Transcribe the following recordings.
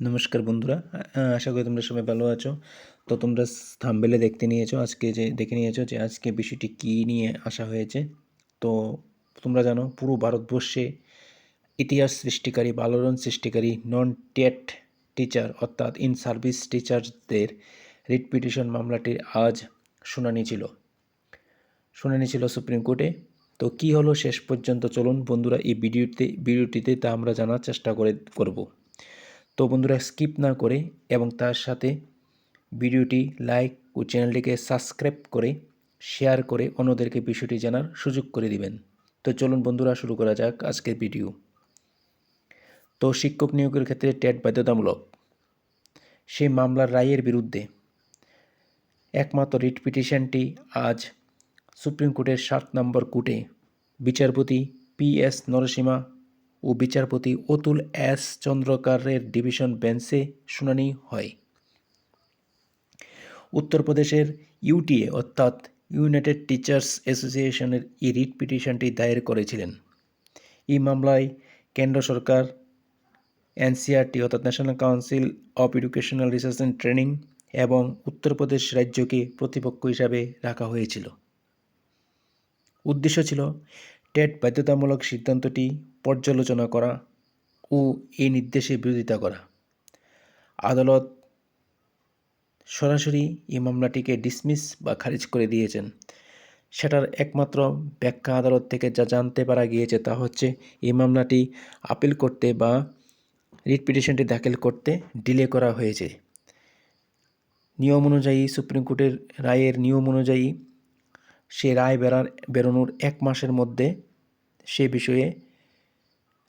নমস্কার বন্ধুরা আশা করি তোমরা সবাই ভালো আছো। তো তোমরা থাম্বেলে দেখতে নিয়েছো, আজকে যে, দেখে নিয়েছো যে আজকে বিষয়টি কী নিয়ে আসা হয়েছে। তো তোমরা জানো, পুরো ভারতবর্ষে ইতিহাস সৃষ্টিকারী বালোড়ন সৃষ্টিকারী নন টেট টিচার অর্থাৎ ইন সার্ভিস টিচারদের রিট পিটিশন মামলাটির আজ শুনানি ছিল। শুনানি ছিল সুপ্রিম কোর্টে। তো কি হলো শেষ পর্যন্ত চলুন বন্ধুরা, এই ভিডিওতে, ভিডিওটিতে তা আমরা জানার চেষ্টা করে, করব। তো বন্ধুরা স্কিপ না করে এবং তার সাথে ভিডিওটি লাইক ও চ্যানেলটিকে সাবস্ক্রাইব করে শেয়ার করে অন্যদেরকে বিষয়টি জানার সুযোগ করে দিবেন। তো চলুন বন্ধুরা শুরু করা যাক আজকের ভিডিও। তো শিক্ষক নিয়োগের ক্ষেত্রে টেট বাধ্যতামূলক। সেই মামলার রায়ের বিরুদ্ধে। একমাত্র রিট পিটিশনটি আজ সুপ্রিম কোর্টের সাত নম্বর কোর্টে। বিচারপতি পি এস নরসিমা ও বিচারপতি অতুল এস. চন্দ্রকারের ডিভিশন বেঞ্চে শুনানি হয়। উত্তরপ্রদেশের ইউটিএ, অর্থাৎ ইউনাইটেড টিচার্স অ্যাসোসিয়েশনের এই রিট পিটিশনটি দায়ের করেছিলেন। এই মামলায় কেন্দ্র সরকার, এনসিআরটি, অর্থাৎ national council of educational research and training এবং উত্তরপ্রদেশ রাজ্যকে প্রতিপক্ষ হিসাবে রাখা হয়েছিল। উদ্দেশ্য ছিল টেট বাধ্যতামূলক সিদ্ধান্তটি পর্যালোচনা করা ও এই নির্দেশের বিরোধিতা করা। আদালত সরাসরি এই মামলাটিকে ডিসমিস বা খারিজ করে দিয়েছেন। সেটার একমাত্র ব্যাখ্যা আদালত থেকে যা জানতে পারা গিয়েছে তা হচ্ছে, এই মামলাটি আপিল করতে বা রিট পিটিশনটি দাখিল করতে ডিলে করা হয়েছে। নিয়ম অনুযায়ী সুপ্রিম কোর্টের রায়ের নিয়ম অনুযায়ী সে রায় বেরার, বেরোনোর এক মাসের মধ্যে সে বিষয়ে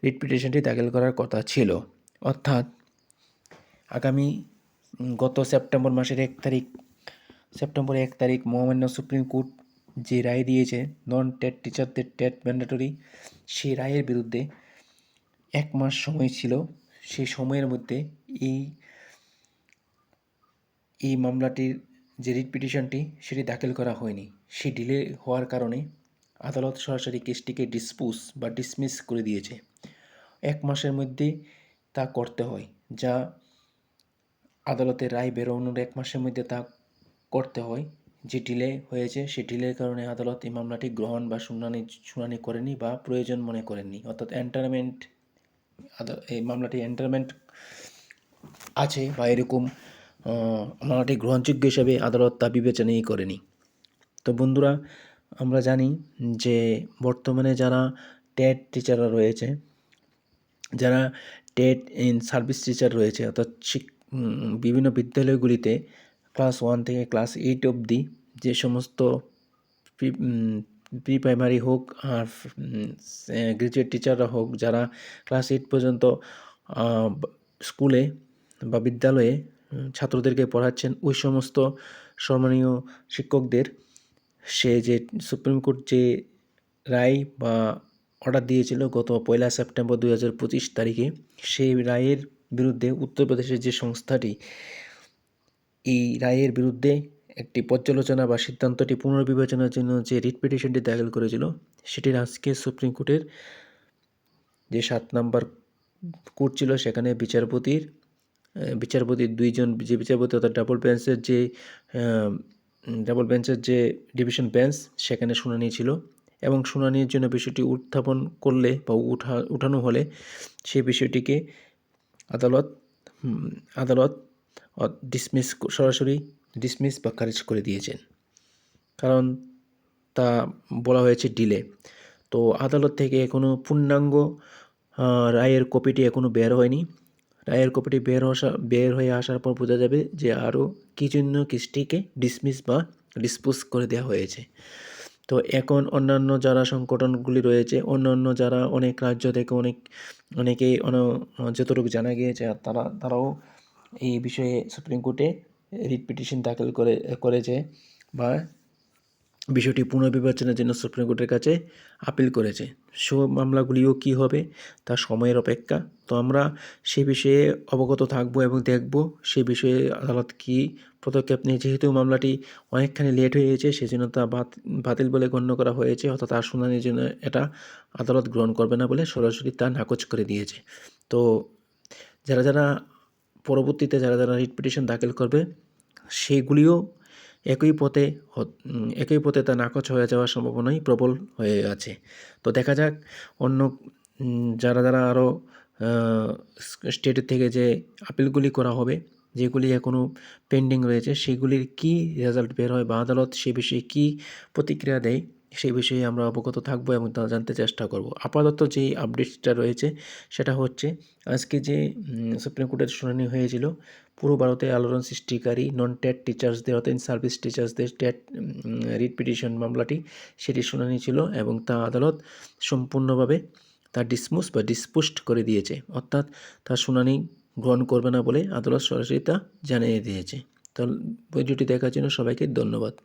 রিট পিটিশনটি দাখিল করার কথা ছিল। অর্থাৎ আগামী গত সেপ্টেম্বর মাসের এক তারিখ, সেপ্টেম্বর এক তারিখ মহামান্য সুপ্রিম কোর্ট যে রায় দিয়েছে নন টেট টিচারদের টেট ম্যান্ডেটরি সেই রায়ের বিরুদ্ধে এক মাস সময় ছিল। সেই সময়ের মধ্যে এই এই মামলাটির যে রিট পিটিশনটি সেটি দাখিল করা হয়নি। সে ডিলে হওয়ার কারণে আদালত সরাসরি কেসটিকে ডিসপোজ বা ডিসমিস করে দিয়েছে। এক মাসের মধ্যে তা করতে হয়, যা আদালতের রায় বেরোনোর এক মাসের মধ্যে তা করতে হয়। যে ডিলে হয়েছে সেই ডিলের কারণে আদালত এই মামলাটি গ্রহণ বা শুনানি শুনানি করেনি বা প্রয়োজন মনে করেননি। অর্থাৎ এন্টারমেন্ট এই মামলাটি এন্টারমেন্ট আছে বা এরকম মামলাটি গ্রহণযোগ্য হিসাবে আদালত তা বিবেচনাই করেনি। তো বন্ধুরা আমরা জানি যে বর্তমানে যারা টেট টিচাররা রয়েছে, যারা টেট ইন সার্ভিস টিচার রয়েছে, অর্থাৎ বিভিন্ন বিদ্যালয়গুলিতে ক্লাস ওয়ান থেকে ক্লাস এইট অবধি যে সমস্ত প্রি প্রাইমারি হোক আর গ্রাজুয়েট টিচাররা হোক, যারা ক্লাস এইট পর্যন্ত স্কুলে বা বিদ্যালয়ে ছাত্রদেরকে পড়াচ্ছেন, ওই সমস্ত সম্মানীয় শিক্ষকদের সে যে সুপ্রিম কোর্ট যে রায় বা অর্ডার দিয়েছিল গত পয়লা সেপ্টেম্বর দুই হাজার পঁচিশ তারিখে, সেই রায়ের বিরুদ্ধে উত্তরপ্রদেশের যে সংস্থাটি, এই রায়ের বিরুদ্ধে একটি পর্যালোচনা বা সিদ্ধান্তটি পুনর্বিবেচনার জন্য যে রিট পিটিশনটি দাখিল করেছিল, সেটির আজকে সুপ্রিম কোর্টের যে সাত নাম্বার কোর্ট ছিল, সেখানে বিচারপতির বিচারপতির দুইজন, যে বিচারপতি অর্থাৎ ডাবল বেঞ্চের যে ডাবল বেঞ্চের যে ডিভিশন বেঞ্চ সেখানে শুনানি ছিল এবং শুনানির জন্য বিষয়টি উত্থাপন করলে বা উঠা, উঠানো হলে সেই বিষয়টিকে আদালত আদালত ডিসমিস সরাসরি ডিসমিস বা খারিজ করে দিয়েছেন। কারণ তা বলা হয়েছে ডিলে তো আদালত থেকে এখনও পূর্ণাঙ্গ রায়ের কপিটি এখনও বের হয়নি। রায়ের কপিটি বের আসা বের হয়ে আসার পর বোঝা যাবে যে আরও কী জন্য কেসটিকে ডিসমিস বা ডিসপোজ করে দেওয়া হয়েছে। তো এখন অন্যান্য যারা সংগঠনগুলি রয়েছে, অন্যান্য যারা অনেক রাজ্য থেকে অনেক, অনেকেই অন, যতটুকু জানা গিয়েছে, আর তারা, তারাও এই বিষয়ে সুপ্রিম কোর্টে রিট পিটিশন দাখিল করে, করেছে বা বিষয়টি পুনর্বিবেচনার জন্য সুপ্রিম কোর্টের কাছে আপিল করেছে। সব মামলাগুলিও কি হবে? তা সময়ের অপেক্ষা। তো আমরা সে বিষয়ে অবগত থাকব এবং দেখব সে বিষয়ে আদালত কি পদক্ষেপ নিয়ে যেহেতু মামলাটি অনেকখানি লেট হয়ে গেছে, সেজন্য তা বাত- বাতিল বলে গণ্য করা হয়েছে। অর্থাৎ আর শুনানির জন্য এটা আদালত গ্রহণ করবে না বলে সরাসরি তা নাকচ করে দিয়েছে। তো যারা যারা পরবর্তীতে যারা যারা রিট পিটিশন দাখিল করবে, সেগুলিও একই পথে একই পথে তা নাকচ হয়ে যাওয়ার সম্ভাবনাই প্রবল হয়ে আছে। তো দেখা যাক, অন্য যারা যারা আরও স্টেট থেকে যে আপিলগুলি করা হবে, যেগুলি এখনও পেন্ডিং রয়েছে, সেগুলির কি রেজাল্ট বের হয় বা আদালত সে বিষয়ে কী প্রতিক্রিয়া দেয় সেই বিষয়ে আমরা অবগত থাকব এবং তা জানতে চেষ্টা করব। আপাতত যে আপডেটটা রয়েছে, সেটা হচ্ছে আজকে যে সুপ্রিম কোর্টের শুনানি হয়েছিল, পুরো ভারতে আলোড়ন সৃষ্টিকারী নন টেট টিচার্সদের অর্থাৎ সার্ভিস টিচার্সদের টেট রিট পিটিশন মামলাটি সেটি শুনানি ছিল এবং তা আদালত সম্পূর্ণভাবে তা ডিসমুস বা ডিসপুস্ট করে দিয়েছে। অর্থাৎ তার শুনানি গ্রহণ করবে না বলে আদালত সরাসরি তা জানিয়ে দিয়েছে। তো ভিডিওটি দেখার জন্য সবাইকে ধন্যবাদ।